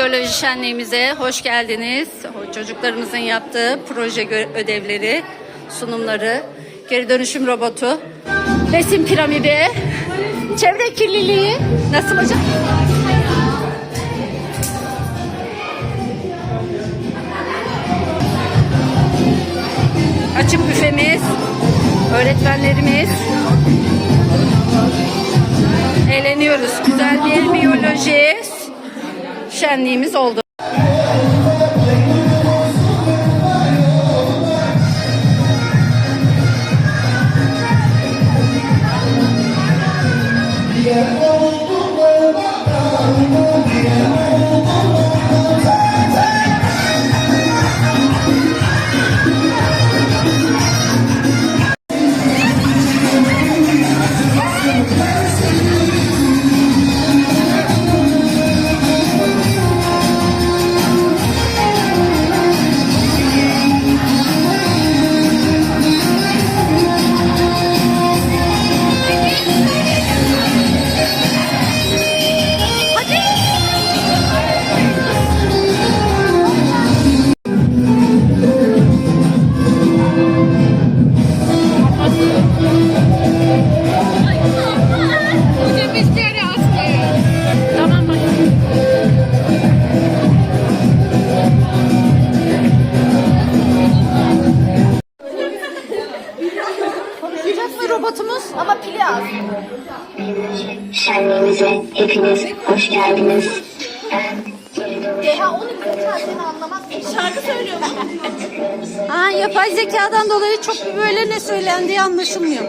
biyoloji şenliğimize hoş geldiniz. Çocuklarımızın yaptığı proje ödevleri, sunumları, geri dönüşüm robotu, resim piramidi, çevre kirliliği. Nasıl hocam? Açık büfemiz, öğretmenlerimiz. Eğleniyoruz. Güzel bir biyoloji şenliğimiz oldu. Hepiniz hoş geldiniz. Ben geri dönüş Deha onu kırtarken anlamaz. Şarkı söylüyor mu? Ha, yapay zekadan dolayı çok bir böyle ne söylendiği anlaşılmıyor.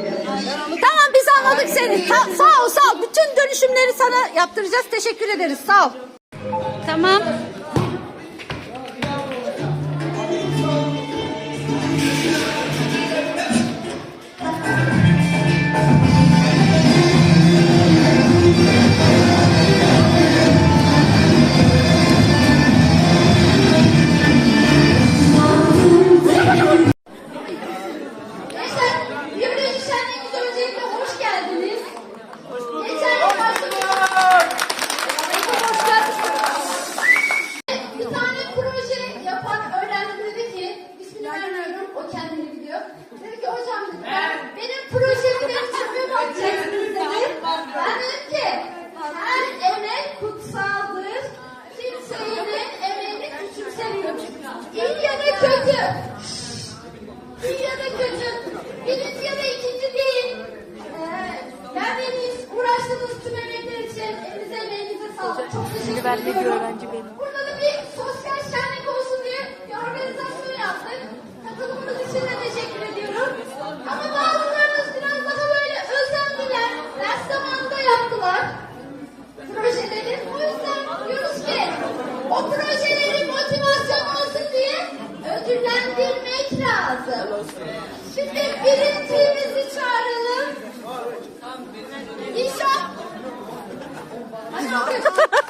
Tamam biz anladık seni. Ta- sağ ol sağ ol. Bütün dönüşümleri sana yaptıracağız. Teşekkür ederiz. Sağ ol. Tamam. Teşekkür ediyorum. Burada da bir sosyal şenlik olsun diye bir organizasyon yaptık. Katılımınız için de teşekkür ediyorum. Ama bazılarınız biraz daha böyle özendiler. Ders zamanında yaptılar. Projeleri. O yüzden diyoruz ki o projeleri motivasyon olsun diye ödüllendirmek lazım. Şimdi birincimizi çağıralım. İnşallah. Hadi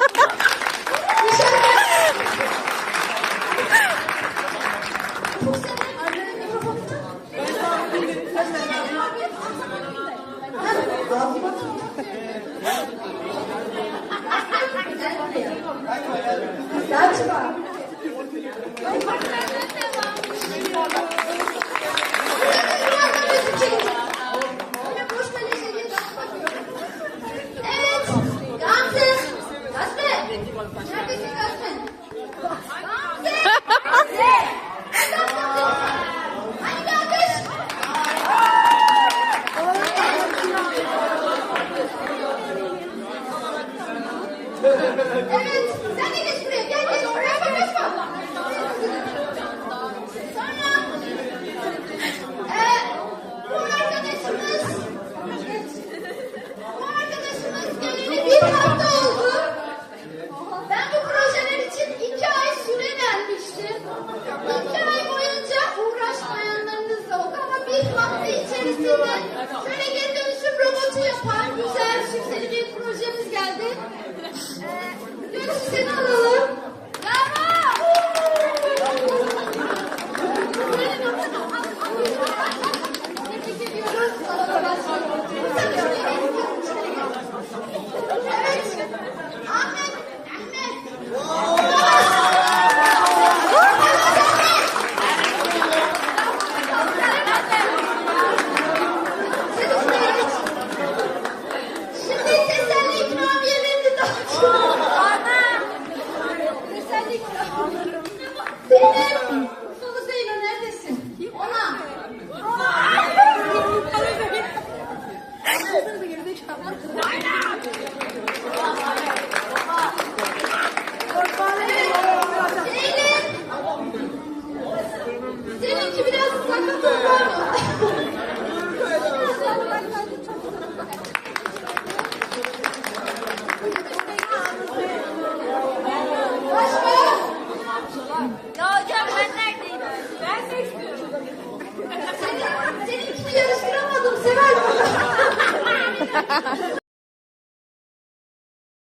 That's fine. Bir hafta oldu. Ben bu projeler için iki ay süre vermiştim. İki ay boyunca uğraşmayanlarınız da oldu ama bir içerisinde şöyle geri dönüşüm robotu yapan güzel sükseli bir projemiz geldi. Ee, Gönül seni alalım. 来呀！